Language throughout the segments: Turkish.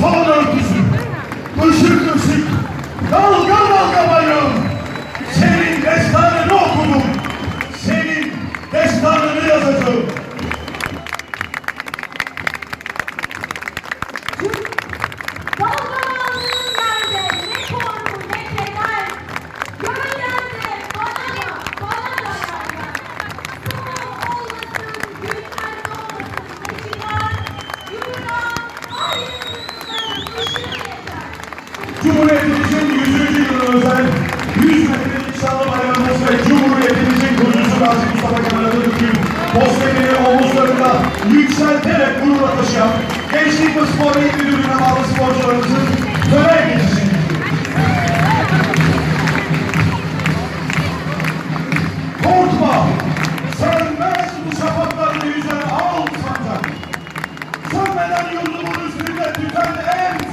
son örtüsü, ışık ışık, dalga dalga bayrağım. Cumhuriyetimizin 100. yılı özel 100 metrelik şanlı bayrağımız ve Cumhuriyetimizin kurucusu Gazi Mustafa Kemal Atatürk'ün postelerini omuzlarında yükselterek gururla taşıyan Gençlik ve Spor İl Müdürlüğü'ne bağlı sporcularımızın tören geçişini Korkma! Sönmez bu şafaklarını yüzen al sancak. Sönmeden yurdumun üstünde tüten en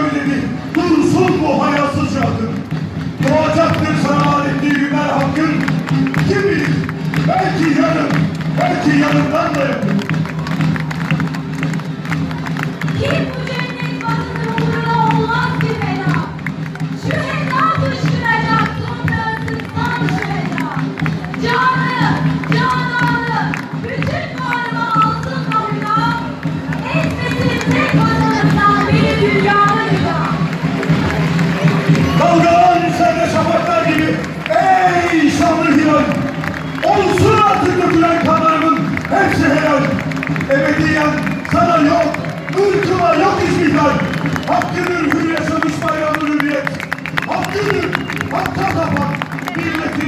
Gövdeni, dursun bu hayasızca akın. Doğacaktır sana ettiği günler hakkın. Kim bilir, belki yarın, belki yarından da yakın. Kim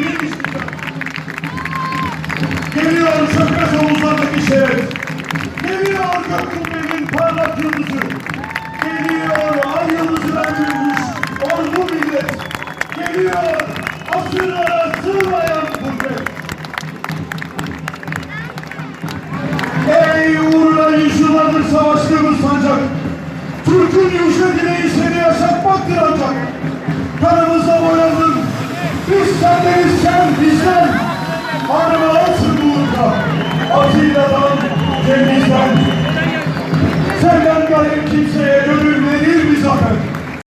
milletinin istiklal. Geliyor çökmez omuzlardaki şeref. Geliyor gök kubbenin parlak yıldızı. Geliyor ay yıldızına bürünmüş ordu millet. Geliyor asırlara sığmayan kuvvet. Ey uğruna yüzyıllardır savaştığımız sancak. Türk'ün yüce dileği seni yaşatmaktır ancak. Kanımızla boyadın. Bizden. Arma olsun bu uğurda.